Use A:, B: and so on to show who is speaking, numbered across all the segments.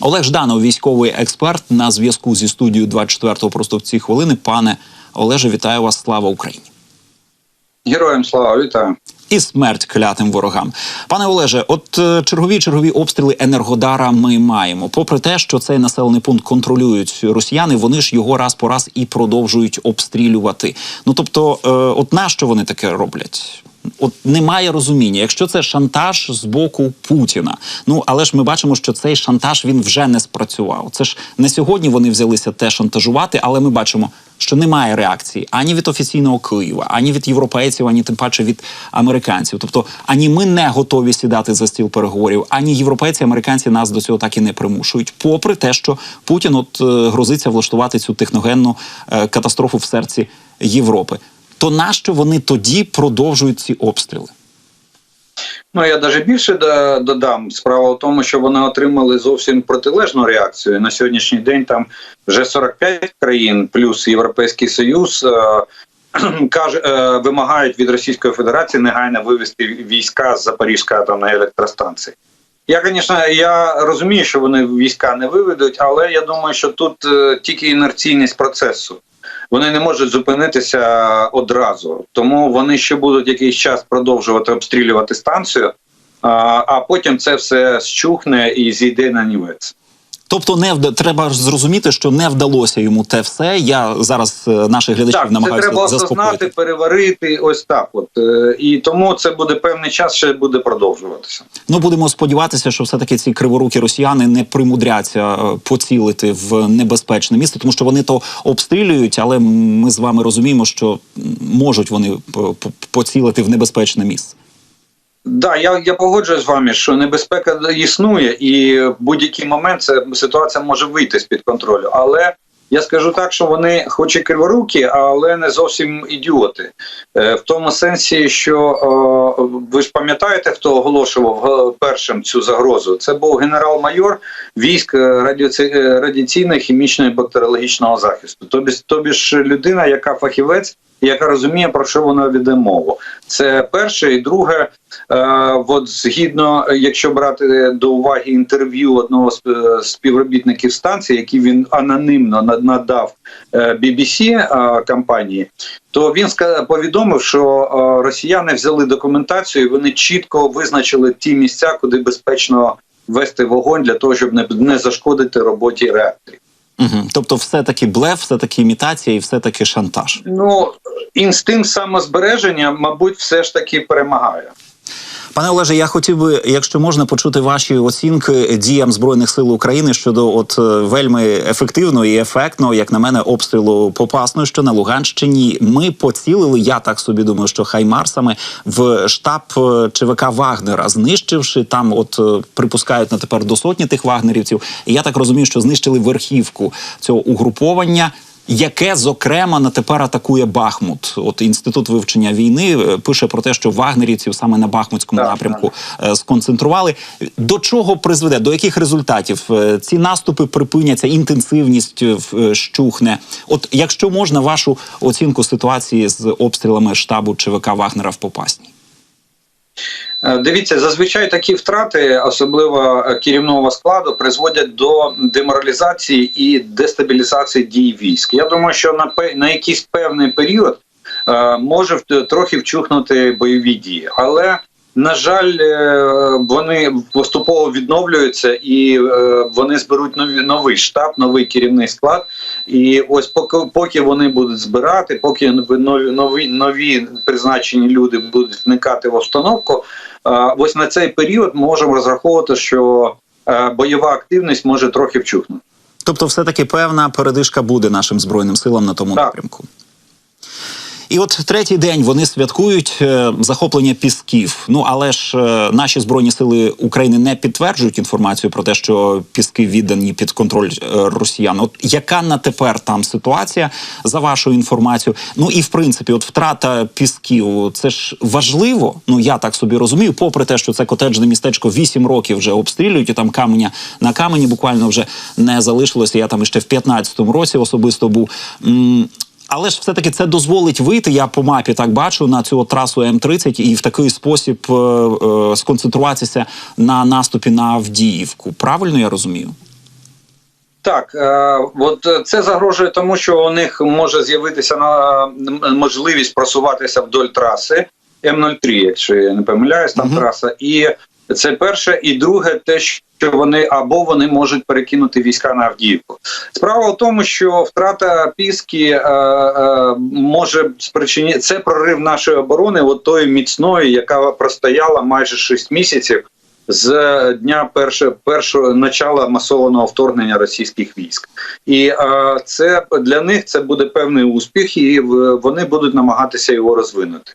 A: Олег Жданов, військовий експерт, на зв'язку зі студією 24-го просто в ці хвилини. Пане Олеже, вітаю вас! Слава Україні!
B: Героям слава вітаю.
A: І смерть клятим ворогам, пане Олеже. От е, чергові чергові обстріли енергодара ми маємо. Попри те, що цей населений пункт контролюють росіяни, вони ж його раз по раз і продовжують обстрілювати. Ну тобто, е, от нащо вони таке роблять? От немає розуміння, якщо це шантаж з боку Путіна. Ну але ж ми бачимо, що цей шантаж він вже не спрацював. Це ж не сьогодні вони взялися те шантажувати, але ми бачимо, що немає реакції ані від офіційного Києва, ані від європейців, ані тим паче від американців. Тобто, ані ми не готові сідати за стіл переговорів, ані європейці, американці нас до цього так і не примушують. Попри те, що Путін от е, грозиться влаштувати цю техногенну е, катастрофу в серці Європи. То нащо вони тоді продовжують ці обстріли?
B: Ну я навіть більше до- додам. Справа в тому, що вони отримали зовсім протилежну реакцію. На сьогоднішній день там вже 45 країн, плюс Європейський Союз. е, Каже, е, вимагають від Російської Федерації негайно вивести війська з Запорізької атомної електростанції. Я, звісно, я розумію, що вони війська не виведуть, але я думаю, що тут е, тільки інерційність процесу. Вони не можуть зупинитися одразу, тому вони ще будуть якийсь час продовжувати обстрілювати станцію, а, потім це все щухне і зійде на нівець.
A: Тобто, не вда... треба зрозуміти, що не вдалося йому те все. Я зараз е, наших глядачів
B: Так, це
A: намагаюся
B: треба осознати, переварити ось так. От Е, і тому це буде певний час, ще буде продовжуватися.
A: Ну будемо сподіватися, що все таки ці криворукі росіяни не примудряться е, поцілити в небезпечне місце, тому що вони то обстрілюють, але ми з вами розуміємо, що можуть вони поцілити в небезпечне місце.
B: Да, я, я погоджуюсь з вами, що небезпека існує, і в будь-який момент ця ситуація може вийти з під контролю. Але я скажу так, що вони, хоч і криворукі, але не зовсім ідіоти. Е, в тому сенсі, що е, ви ж пам'ятаєте, хто оголошував е, першим цю загрозу? Це був генерал-майор військ е, радіоці- е, радіаційного хімічного і бактеріологічного захисту. Тобі, тобі ж людина, яка фахівець, яка розуміє, про що вона веде мову. Це перше, і друге, е, от згідно, якщо брати до уваги інтерв'ю одного з е, співробітників станції, який він анонімно на- надав е, BBC компанії, то він повідомив, що росіяни взяли документацію, і вони чітко визначили ті місця, куди безпечно вести вогонь для того, щоб не зашкодити роботі реакторів.
A: Угу. Тобто, все таки блеф, все таки імітація і все таки шантаж.
B: Ну інстинкт самозбереження, мабуть, все ж таки перемагає.
A: Пане Олеже, я хотів би, якщо можна, почути ваші оцінки діям збройних сил України щодо от е, вельми ефективного і ефектного, як на мене, обстрілу Попасної, що на Луганщині ми поцілили. Я так собі думаю, що хаймарсами в штаб е, ЧВК Вагнера, знищивши там, от е, припускають на тепер до сотні тих вагнерівців. І я так розумію, що знищили верхівку цього угруповання. Яке зокрема на тепер атакує Бахмут? От інститут вивчення війни е, пише про те, що вагнерівців саме на Бахмутському
B: Так,
A: напрямку е, сконцентрували. До чого призведе? До яких результатів Е, ці наступи припиняться? Інтенсивність щухне? От якщо можна, вашу оцінку ситуації з обстрілами штабу ЧВК Вагнера в Попасній.
B: Е, Дивіться, зазвичай такі втрати, особливо е, керівного складу, призводять до деморалізації і дестабілізації дій військ. Я думаю, що на на якийсь певний період е, може трохи вчухнути бойові дії, але на жаль, е, вони поступово відновлюються і е, вони зберуть нові новий штаб, новий керівний склад. І ось поки поки вони будуть збирати, поки нові нові нові призначені люди будуть вникати в обстановку. е, Ось на цей період можемо розраховувати, що бойова активність може трохи вчухнути.
A: Тобто, все таки певна передишка буде нашим збройним силам на тому
B: Так.
A: напрямку. І от третій день вони святкують е, захоплення пісків. Ну але ж е, наші збройні сили України не підтверджують інформацію про те, що піски віддані під контроль е, росіян. От яка на тепер там ситуація за вашою інформацією? Ну і в принципі, от втрата пісків, це ж важливо. Ну я так собі розумію, попри те, що це котеджне містечко 8 років вже обстрілюють, і там каменя на камені буквально вже не залишилося. Я там ще в 15-му році особисто був. М, але ж все-таки це дозволить вийти. Я по мапі так бачу на цю трасу М30 і в такий спосіб е, е, сконцентруватися на наступі на Авдіївку. Правильно я розумію?
B: Так, е, от це загрожує тому, що у них може з'явитися на можливість просуватися вдоль траси М03, якщо я не помиляюсь, там
A: Мгм.
B: траса. І це перше, і друге, те, що вони або вони можуть перекинути війська на Авдіївку. Справа в тому, що втрата піски е, е, може спричинити це прорив нашої оборони, от тої міцної, яка простояла майже 6 місяців з дня перше, першого начала масованого вторгнення російських військ, і е, це для них це буде певний успіх, і вони будуть намагатися його розвинути.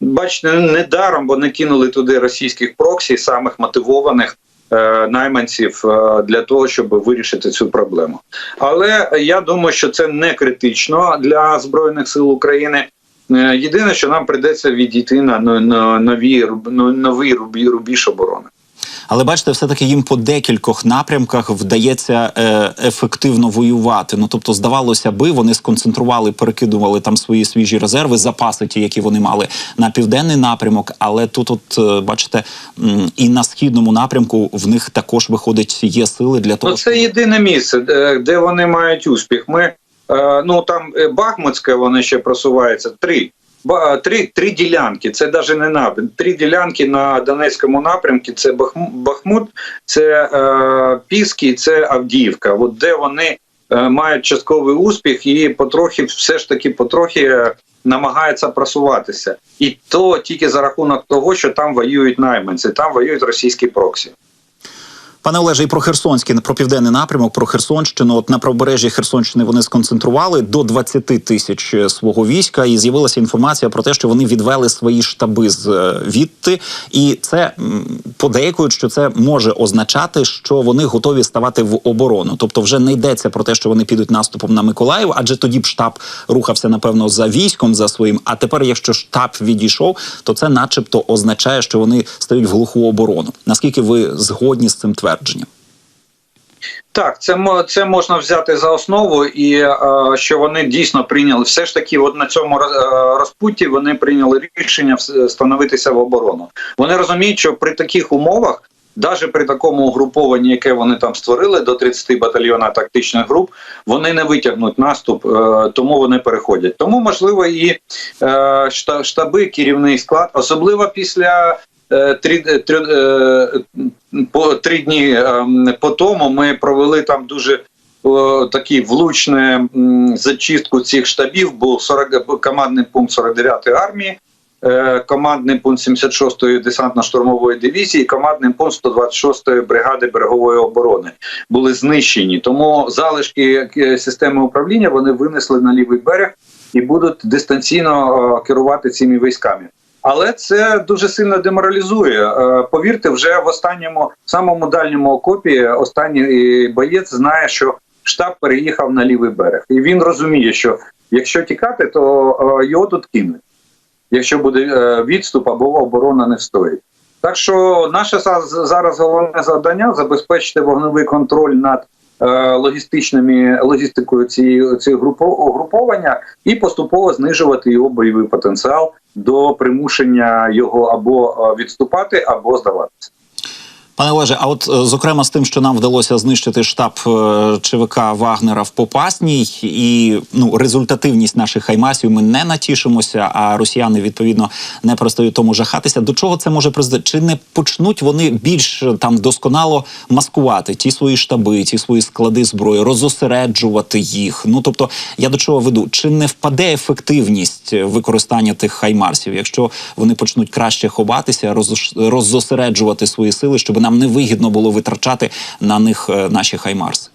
B: Бачите, недаром вони кинули туди російських проксі, самих мотивованих. е, Найманців е, для того, щоб вирішити цю проблему, але я думаю, що це не критично для збройних сил України. Е, Єдине, що нам прийдеться відійти на, нові рубі, рубіж оборони.
A: Але бачите, все-таки їм по декількох напрямках вдається е, ефективно воювати. Ну тобто, здавалося би, вони сконцентрували, перекидували там свої свіжі резерви, запаси, ті, які вони мали на південний напрямок. Але тут, от е, бачите, і на східному напрямку в них також виходить є сили для того,
B: Ну, це єдине місце, де, вони мають успіх. Ми е, ну там е, Бахмутське вони ще просуваються. Три. Ба- Три, три ділянки, це навіть не напрям. Три ділянки на Донецькому напрямку. Це Бахмут, Бахмут це е, Піски, це Авдіївка. От де вони е, мають частковий успіх і потрохи, все ж таки, потрохи е, намагаються просуватися. І то тільки за рахунок того, що там воюють найманці, там воюють російські проксі.
A: Пане Олеже, і про Херсонський, про південний напрямок, про Херсонщину. От на правобережжі Херсонщини вони сконцентрували до 20 тисяч е, свого війська, і з'явилася інформація про те, що вони відвели свої штаби з е, і це подейкують, що це може означати, що вони готові ставати в оборону. Тобто, вже не йдеться про те, що вони підуть наступом на Миколаїв, адже тоді б штаб рухався напевно за військом за своїм. А тепер, якщо штаб відійшов, то це, начебто, означає, що вони стають в глуху оборону. Наскільки ви згодні з цим твердженням?
B: Так, це це можна взяти за основу, і е, що вони дійсно прийняли все ж таки, от на цьому е, розпутті вони прийняли рішення становитися в оборону. Вони розуміють, що при таких умовах, навіть при такому угрупованні, яке вони там створили до 30 батальйона тактичних груп, вони не витягнуть наступ, е, тому вони переходять. Тому можливо і е, штаби, керівний склад, особливо після. Е, Три, три, е, по три дні ем, по тому ми провели там дуже о, такий влучне зачистку цих штабів. Був 40, командний пункт 49-ї армії, е, командний пункт 76-ї десантно-штурмової дивізії, командний пункт 126-ї бригади берегової оборони були знищені. Тому залишки е, системи управління вони винесли на лівий берег і будуть дистанційно е, керувати цими військами. Але це дуже сильно деморалізує. Е, Повірте, вже в останньому самому дальньому окопі останній боєць знає, що штаб переїхав на лівий берег, і він розуміє, що якщо тікати, то е, його тут кинуть. Якщо буде е, відступ або оборона не встоїть. Так що наше за- зараз головне завдання забезпечити вогневий контроль над е, логістичними логістикою цієї цієї групо- угруповання і поступово знижувати його бойовий потенціал до примушення його або е, відступати, або здаватися.
A: Пане Олеже, а от е, зокрема з тим, що нам вдалося знищити штаб е, ЧВК Вагнера в Попасній, і ну результативність наших хаймасів ми не натішимося, а росіяни відповідно не перестають тому жахатися. До чого це може призвести? Чи не почнуть вони більш е, там досконало маскувати ті свої штаби, ті свої склади зброї, розосереджувати їх? Ну тобто, я до чого веду? Чи не впаде ефективність використання тих хаймарсів, якщо вони почнуть краще ховатися, роззосереджувати свої сили, щоб нам не вигідно було витрачати на них е, наші хаймарси?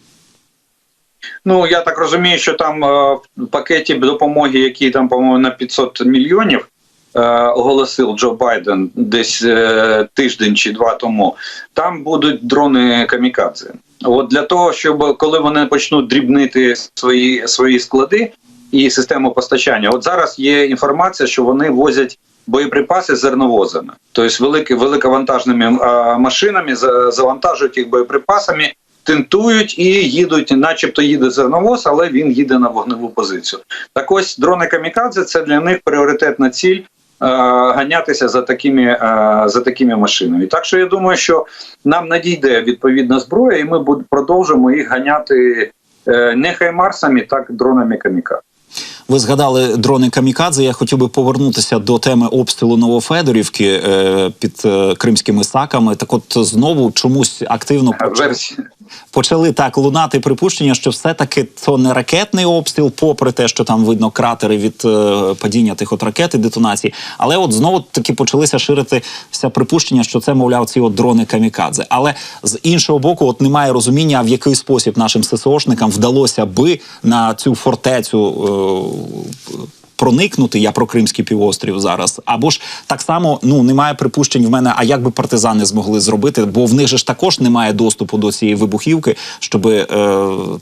B: Ну я так розумію, що там е, в пакеті допомоги, який там по-моєму на 500 мільйонів. е, Оголосив Джо Байден десь е, тиждень чи два тому. Там будуть дрони камікадзе. От для того, щоб коли вони почнуть дрібнити свої свої склади і систему постачання, от зараз є інформація, що вони возять боєприпаси зерновозами, тобто великі великовантажними е, машинами за- завантажують їх боєприпасами тентують і їдуть, начебто їде зерновоз, але він їде на вогневу позицію. Так ось дрони камікадзе це для них пріоритетна ціль. е, Ганятися за такими е, за такими машинами, так що я думаю, що нам надійде відповідна зброя, і ми продовжимо їх ганяти е, не хаймарсами, так дронами камікадзе.
A: Ви згадали дрони камікадзе. Я хотів би повернутися до теми обстрілу Новофедорівки е, під е, кримськими саками. Так, от знову чомусь активно
B: Версія.
A: Почали так лунати припущення, що все-таки то не ракетний обстріл, попри те, що там видно кратери від е, падіння тих от ракет і детонацій. Але от знову таки почалися ширитися припущення, що це мовляв ці от дрони камікадзе. Але з іншого боку, от немає розуміння, в який спосіб нашим ССОшникам вдалося би на цю фортецю. Е, Проникнути я про Кримський півострів зараз, або ж так само ну немає припущень в мене. А як би партизани змогли зробити? Бо в них ж також немає доступу до цієї вибухівки, щоб е,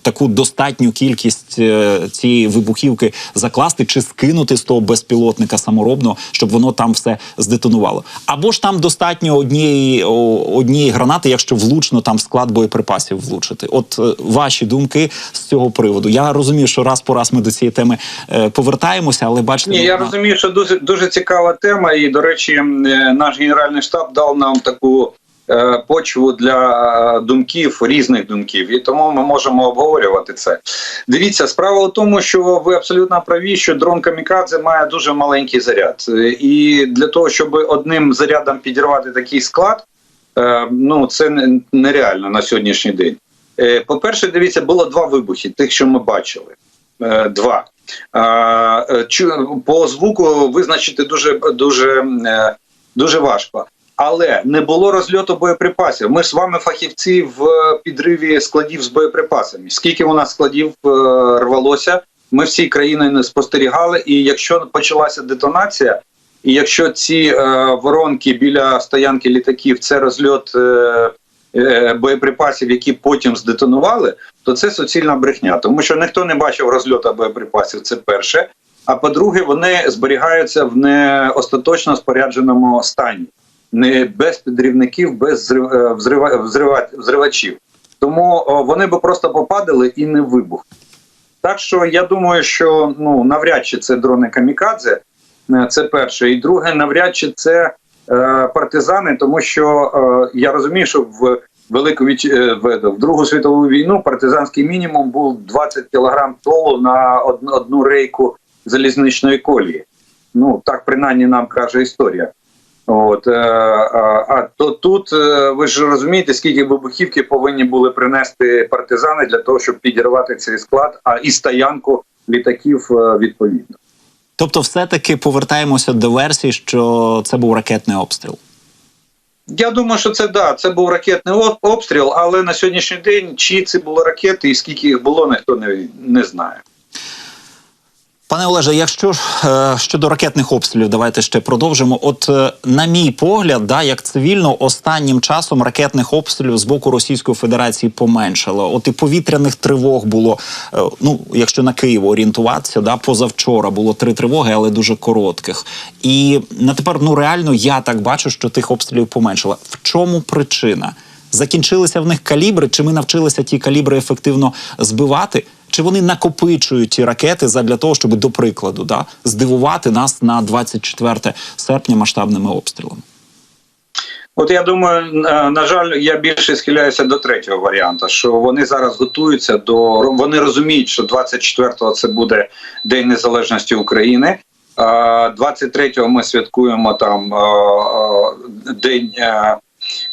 A: таку достатню кількість е, цієї вибухівки закласти чи скинути з того безпілотника саморобно, щоб воно там все здетонувало. Або ж там достатньо однієї однієї гранати, якщо влучно там склад боєприпасів влучити. От е, ваші думки з цього приводу. Я розумію, що раз по раз ми до цієї теми е, повертаємося, але бачите,
B: Ні, я розумію, що дуже дуже цікава тема, і до речі, е, наш генеральний штаб дав нам таку е, почву для думків, різних думків, і тому ми можемо обговорювати це. Дивіться, справа в тому, що ви абсолютно праві, що дрон камікадзе має дуже маленький заряд, і для того, щоб одним зарядом підірвати такий склад, е, ну це нереально на сьогоднішній день. Е, По-перше, дивіться, було два вибухи, тих, що ми бачили. Два. Е, По звуку визначити дуже дуже, е, дуже важко. Але не було розльоту боєприпасів. Ми з вами фахівці в підриві складів з боєприпасами. Скільки у нас складів е, рвалося, ми всі країни не спостерігали. І якщо почалася детонація, і якщо ці воронки біля стоянки літаків це розльот боєприпасів, які потім здетонували, то це суцільна брехня, тому що ніхто не бачив розльоту боєприпасів. Це перше. А по-друге, вони зберігаються в не остаточно спорядженому стані, не без підрівників, без е, взрива, взрива, взривачів. Тому вони би просто попадали і не вибух. Так що я думаю, що ну навряд чи це дрони камікадзе. Е, Це перше. І друге, навряд чи це е, партизани, тому що е, я розумію, що в велику е, в, Другу світову війну партизанський мінімум був 20 кілограм толу на одну, рейку залізничної колії. Ну так принаймні нам каже історія. От е, а, то тут е, ви ж розумієте, скільки вибухівки повинні були принести партизани для того, щоб підірвати цей склад, а і стоянку літаків е, відповідно.
A: Тобто, все-таки повертаємося до версії, що це був ракетний обстріл.
B: Я думаю, що це да, це був ракетний обстріл, але на сьогоднішній день чи це були ракети і скільки їх було, ніхто не, не знає.
A: Пане Олеже, якщо ж е, щодо ракетних обстрілів, давайте ще продовжимо. От е, на мій погляд, да, як цивільно, останнім часом ракетних обстрілів з боку Російської Федерації поменшало. От і повітряних тривог було. е, ну, якщо на Київ орієнтуватися, да, позавчора було три тривоги, але дуже коротких. І на тепер ну реально я так бачу, що тих обстрілів поменшало. В чому причина? Закінчилися в них калібри, чи ми навчилися ті калібри ефективно збивати? Чи вони накопичують ті ракети задля того, щоб, до прикладу, да, здивувати нас на 24 серпня масштабними обстрілами?
B: От я думаю, е, на жаль, я більше схиляюся до третього варіанту, що вони зараз готуються до вони розуміють, що 24-го це буде День Незалежності України. а 23-го ми святкуємо там е, е, день.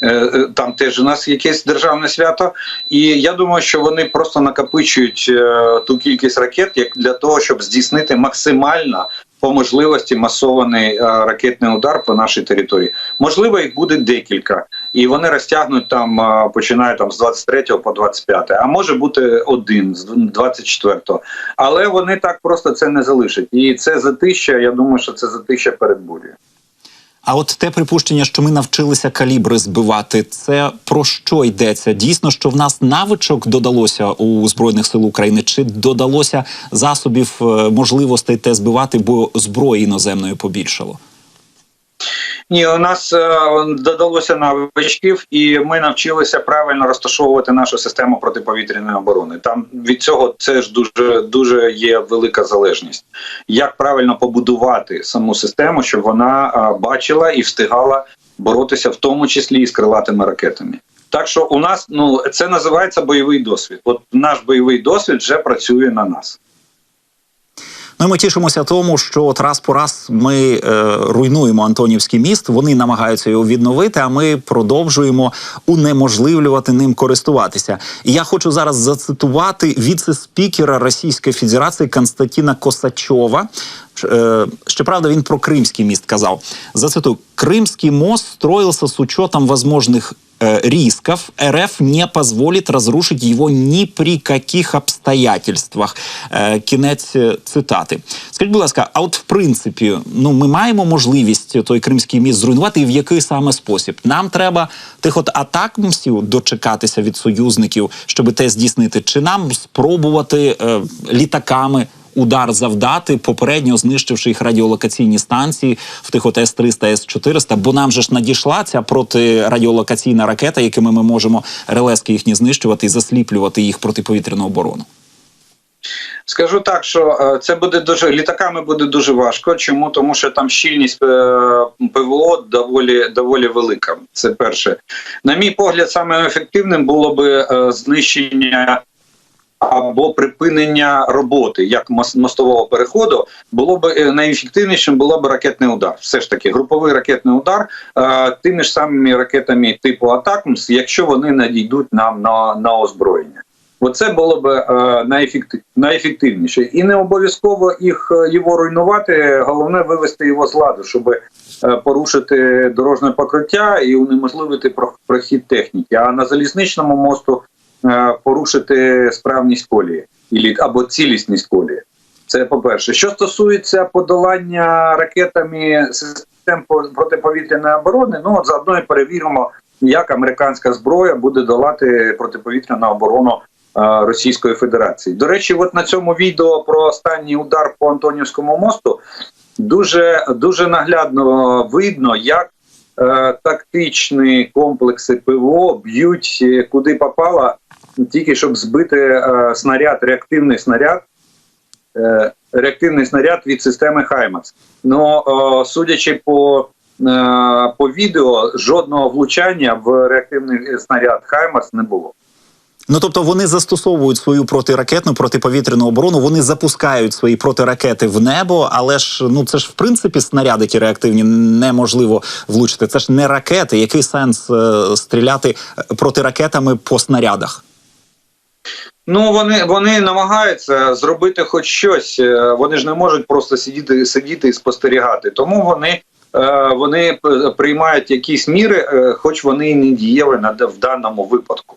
B: Е, е, Там теж у нас якесь державне свято, і я думаю, що вони просто накопичують е, ту кількість ракет як для того, щоб здійснити максимально по можливості масований ракетний удар по нашій території. Можливо, їх буде декілька, і вони розтягнуть там, починають там з 23 по 25, а може бути один з 24. Але вони так просто це не залишать. І це затища. Я думаю, що це затища перед бурею.
A: А от те припущення, що ми навчилися калібри збивати, це про що йдеться? Дійсно, що в нас навичок додалося у збройних сил України, чи додалося засобів е, можливостей те збивати, бо зброї іноземної побільшало?
B: Ні, у нас е, додалося навичків, і ми навчилися правильно розташовувати нашу систему протиповітряної оборони. Там від цього це ж дуже дуже є велика залежність. Як правильно побудувати саму систему, щоб вона е, бачила і встигала боротися, в тому числі і з крилатими ракетами. Так що у нас ну це називається бойовий досвід. От наш бойовий досвід вже працює на нас.
A: Ну, і ми тішимося тому, що от раз по раз ми е, руйнуємо Антонівський міст. Вони намагаються його відновити, а ми продовжуємо унеможливлювати ним користуватися. І я хочу зараз зацитувати віце-спікера Російської Федерації Константина Косачова. Е, Щоправда, він про Кримський міст казав. Зацитую: Крымский мост строился с учетом возможных э, рисков. РФ не позволит разрушить его ни при каких обстоятельствах. Е, Кінець е, цитати. Скажіть, будь ласка, а от в принципі, ну ми маємо можливість той кримський міст зруйнувати, і в який саме спосіб? Нам треба тих от атакмсів дочекатися від союзників, щоб те здійснити, чи нам спробувати е, літаками удар завдати, попередньо знищивши їх радіолокаційні станції в тих от С-300, С-400, бо нам же ж надійшла ця протирадіолокаційна ракета, якими ми можемо релески їхні знищувати і засліплювати їх протиповітряну оборону.
B: Скажу так, що е, це буде дуже літаками буде дуже важко. Чому? Тому що там щільність е, ПВО доволі доволі велика. Це перше. На мій погляд, саме ефективним було би е, знищення або припинення роботи як мос- мостового переходу. Було б е, найефективнішим було б ракетний удар. Все ж таки, груповий ракетний удар е, тими ж самими ракетами типу Атакмс, якщо вони надійдуть нам на, на озброєння. Оце було б е, найефективніше. І не обов'язково їх його руйнувати. Головне вивести його з ладу, щоб порушити дорожнє покриття і унеможливити прохід техніки. А на залізничному мосту порушити справність колії або цілісність колії. Це по-перше. Що стосується подолання ракетами систем по- протиповітряної оборони, ну от заодно і перевіримо, як американська зброя буде долати протиповітряну оборону е, Російської Федерації. До речі, от на цьому відео про останній удар по Антонівському мосту дуже дуже наглядно видно, як е, тактичні комплекси ПВО б'ють е, куди попало, тільки щоб збити е, снаряд, реактивний снаряд. е, Реактивний снаряд від системи Хаймарс. Ну, судячи по, е, по відео, жодного влучання в реактивний снаряд Хаймарс не було.
A: Ну тобто вони застосовують свою протиракетну протиповітряну оборону, вони запускають свої протиракети в небо, але ж ну це ж в принципі снарядики реактивні неможливо влучити. Це ж не ракети. Який сенс е, стріляти протиракетами по снарядах?
B: Ну вони вони намагаються зробити хоч щось. Е, Вони ж не можуть просто сидіти, сидіти і спостерігати. Тому вони, е, вони приймають якісь міри, е, хоч вони і не на в даному випадку.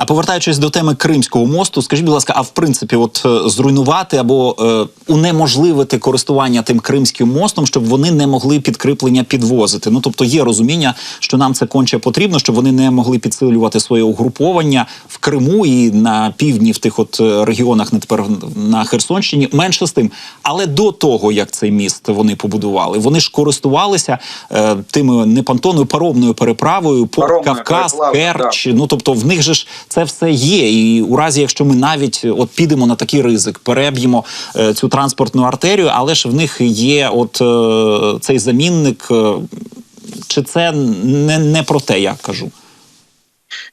A: А повертаючись до теми Кримського мосту, скажіть, будь ласка, а в принципі, от е, зруйнувати або е, унеможливити користування тим Кримським мостом, щоб вони не могли підкріплення підвозити. Ну тобто є розуміння, що нам це конче потрібно, щоб вони не могли підсилювати своє угруповання в Криму і на півдні в тих от е, регіонах, не тепер на Херсонщині. Менше з тим. Але до того як цей міст вони побудували, вони ж користувалися е, тими непонтонною паромною переправою по
B: Паромною
A: Кавказ, Керч. Ну тобто, в них же ж це все є. І у разі, якщо ми навіть е, от підемо на такий ризик, переб'ємо е, цю транспортну артерію, але ж в них є от е, цей замінник. Е, чи це не, не про те, я кажу?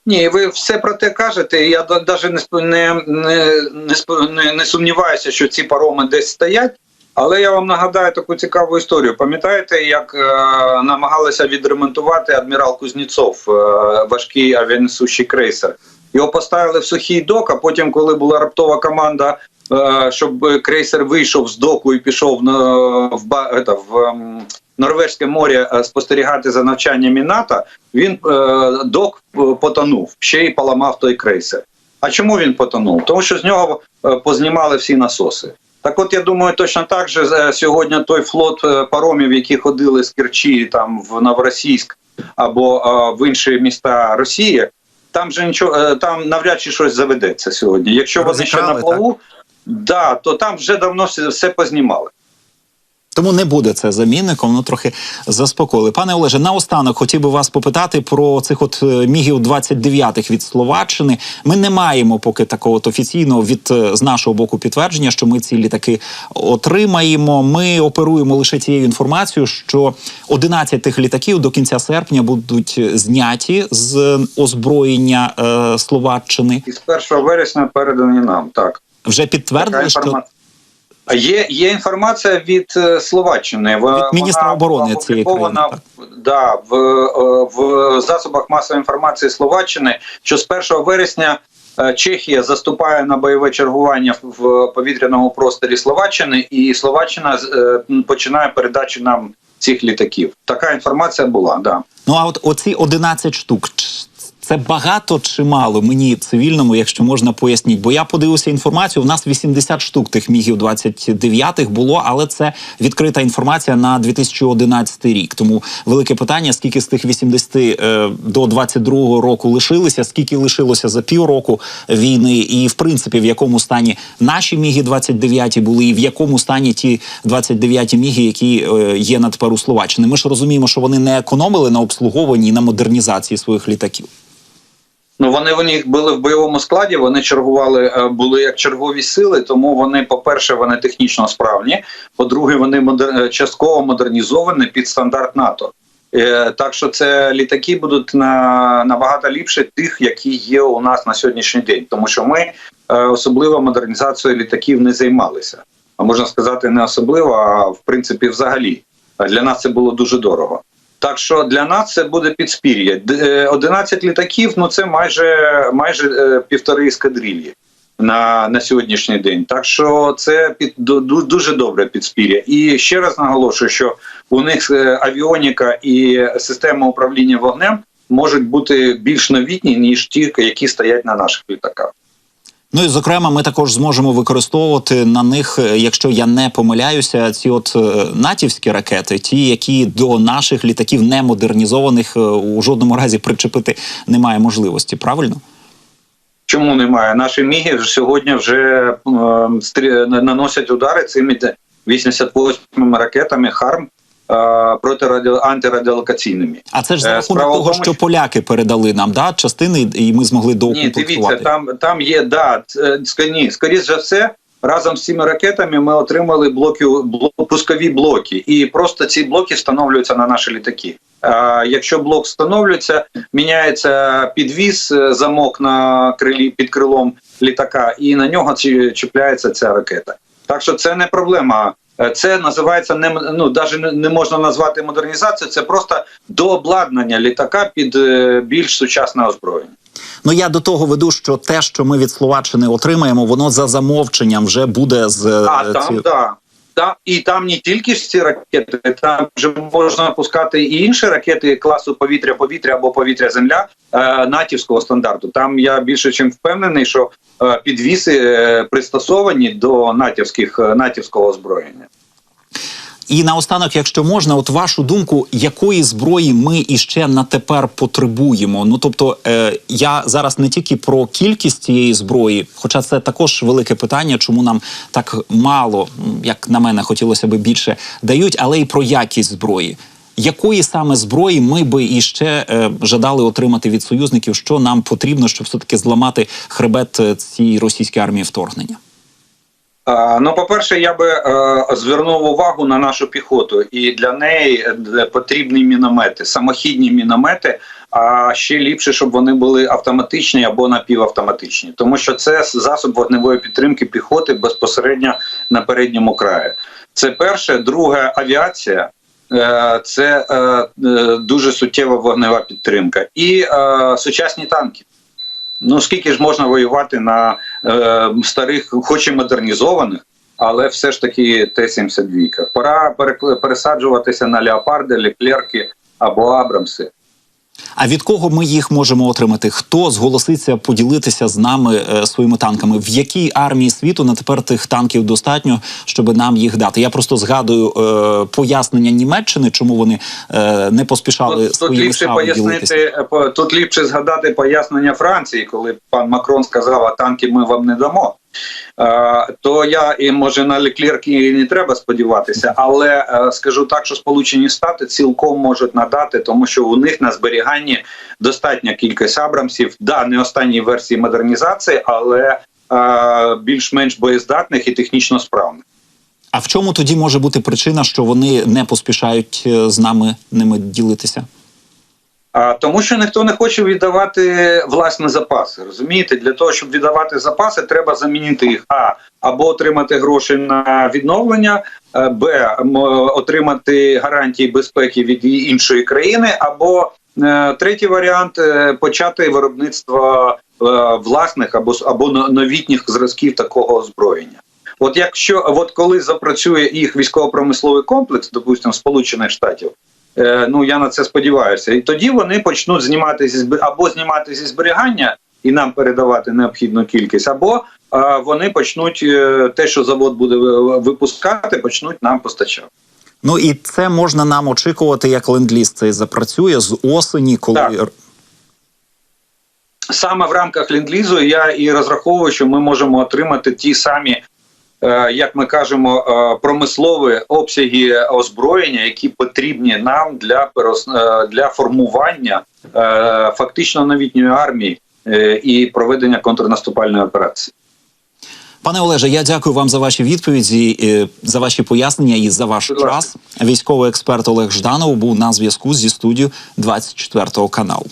B: Ні, ви все про те кажете. Я навіть не, не, не, не, не, сумніваюся, що ці пароми десь стоять. Але я вам нагадаю таку цікаву історію. Пам'ятаєте, як е, намагалися відремонтувати адмірал Кузнєцов, е, важкий авіанесущий крейсер? Його поставили в сухий док, а потім, коли була раптова команда, е, щоб крейсер вийшов з доку і пішов на в, ета, в ем, Норвезьке море е, спостерігати за навчаннями НАТО, він е, док потонув, ще й поламав той крейсер. А чому він потонув? Тому що з нього познімали всі насоси. Так от я думаю, точно так же сьогодні той флот паромів, які ходили з Керчі там в Новоросійськ або в інші міста Росії, там же нічого е, там навряд чи щось заведеться сьогодні. Якщо вони ще на
A: Розікрали,
B: так. да, то там вже давно все, все познімали.
A: Тому не буде це замінником. Ну трохи заспокоїли. Пане Олеже, наостанок хотів би вас попитати про цих от е, мігів 29 від Словаччини. Ми не маємо поки такого от офіційного від е, з нашого боку підтвердження, що ми ці літаки отримаємо. Ми оперуємо лише цією інформацією, що 11 тих літаків до кінця серпня будуть зняті з озброєння е, Словаччини.
B: І з 1 вересня передані нам. Так.
A: Вже підтвердили, що
B: Є, є інформація від е, Словаччини.
A: Від міністра
B: вона
A: оборони цієї
B: опублікована, Да, в, е, в засобах масової інформації Словаччини, що з 1 вересня е, Чехія заступає на бойове чергування в повітряному просторі Словаччини, і Словаччина починає передачу нам цих літаків. Така інформація була. Да.
A: Ну а от оці 11 штук. Це багато чи мало мені цивільному, якщо можна поясніть. Бо я подивився інформацію. У нас 80 штук тих мігів 29 було, але це відкрита інформація на 2011 рік. Тому велике питання: скільки з тих 80 е, до 22 року лишилися, скільки лишилося за півроку війни, і в принципі в якому стані наші міги 29 були, і в якому стані ті 29 міги, які е, є на тепер у Словаччини. Ми ж розуміємо, що вони не економили на обслуговуванні і на модернізації своїх літаків.
B: Ну вони в них були в бойовому складі. Вони чергували, е, були як чергові сили. Тому вони, по-перше, вони технічно справні. По-друге, вони модер... е, частково модернізовані під стандарт НАТО. Е, Так що це літаки будуть на набагато ліпше тих, які є у нас на сьогоднішній день, тому що ми особливо модернізацією літаків не займалися. А можна сказати, не особливо, а в принципі, взагалі для нас це було дуже дорого. Так що для нас це буде підспір'я. Д- е, 11 літаків ну це майже майже е, півтори ескадрилі на, на сьогоднішній день. Так що це під ду- ду- дуже добре підспір'я. І ще раз наголошую, що у них е, авіоніка і система управління вогнем можуть бути більш новітні ніж ті, які стоять на наших літаках.
A: Ну і зокрема, ми також зможемо використовувати на них, е, якщо я не помиляюся, ці от е, натівські ракети, ті, які до наших літаків не модернізованих е, у жодному разі причепити немає можливості. Правильно?
B: Чому немає? Наші міги сьогодні вже е, стрі- наносять удари цими 88 ракетами ХАРМ е, протирадіо антирадіолокаційними.
A: А це ж за
B: Е,
A: рахунок
B: справа
A: того,
B: тому,
A: що поляки передали нам да частини, і ми змогли
B: Ні, дивіться, там там є да ц- ні, скоріш за все. Разом з цими ракетами ми отримали блоки бло- пускові блоки, і просто ці блоки встановлюються на наші літаки. А якщо блок встановлюється, міняється підвіз, е, замок на крилі під крилом літака, і на нього чіпляється ця ракета. Так що це не проблема. Е, Це називається не ну навіть не- не можна назвати модернізацією. Це просто дообладнання літака під е, більш сучасне озброєння.
A: Ну я до того веду, що те, що ми від Словаччини отримаємо, воно за замовченням вже буде з е,
B: А там
A: ці-
B: да. Та і там не тільки ж ці ракети, там вже можна пускати і інші ракети класу повітря-повітря або повітря-земля е, натівського стандарту. Там я більше чим впевнений, що е, підвіси е, пристосовані до натівських е, натівського озброєння.
A: І наостанок, якщо можна, от вашу думку, якої зброї ми іще на тепер потребуємо? Ну тобто, е, я зараз не тільки про кількість цієї зброї, хоча це також велике питання, чому нам так мало, як на мене, хотілося би більше дають, але й про якість зброї. Якої саме зброї ми би іще е, жадали отримати від союзників, що нам потрібно, щоб все таки зламати хребет е, цієї російської армії вторгнення?
B: Ну, по-перше, я би е, звернув увагу на нашу піхоту, і для неї е, потрібні міномети, самохідні міномети. А ще ліпше, щоб вони були автоматичні або напівавтоматичні, тому що це засоб вогневої підтримки піхоти безпосередньо на передньому краї. Це перше, друге авіація. Е, Це дуже суттєва вогнева підтримка і сучасні танки. Ну скільки ж можна воювати на е, старих, хоч і модернізованих, але все ж таки Т-72. Пора пересаджуватися на леопарди, леклерки або Абрамси.
A: А від кого ми їх можемо отримати? Хто зголоситься поділитися з нами е, своїми танками? В якій армії світу на тепер тих танків достатньо, щоб нам їх дати? Я просто згадую е, пояснення Німеччини, чому вони е, не поспішали
B: Тут, тут ліпше пояснити,
A: ділитися.
B: е, тут ліпше згадати пояснення Франції, коли пан Макрон сказав, а танки ми вам не дамо. Е, то я і може на Леклерк і не треба сподіватися, але е, скажу так, що Сполучені Штати цілком можуть надати, тому що у них на зберіганні достатня кількість абрамсів. Да, не останній версії модернізації, але е, більш-менш боєздатних і технічно справних.
A: А в чому тоді може бути причина, що вони не поспішають з нами ними ділитися?
B: Тому що ніхто не хоче віддавати власні запаси. Розумієте, для того, щоб віддавати запаси, треба замінити їх а або отримати гроші на відновлення, е, б отримати гарантії безпеки від іншої країни, або е, третій варіант е, почати виробництво власних або або новітніх зразків такого озброєння. От якщо от коли запрацює їх військово-промисловий комплекс, допустимо, Сполучених Штатів, ну я на це сподіваюся. І тоді вони почнуть знімати зі або знімати зі зберігання і нам передавати необхідну кількість, або е, вони почнуть е, те, що завод буде випускати, почнуть нам постачати.
A: Ну і це можна нам очікувати, як ленд-ліз цей запрацює з осені, коли
B: Так. Саме в рамках ленд-лізу я і розраховую, що ми можемо отримати ті самі. Е, Як ми кажемо, е, промислові обсяги озброєння, які потрібні нам для е, для формування фактично новітньої армії і проведення контрнаступальної операції.
A: Пане Олеже, я дякую вам за ваші відповіді, за ваші пояснення і за ваш
B: Будь
A: час. Військовий експерт Олег Жданов був на зв'язку зі студією 24 каналу.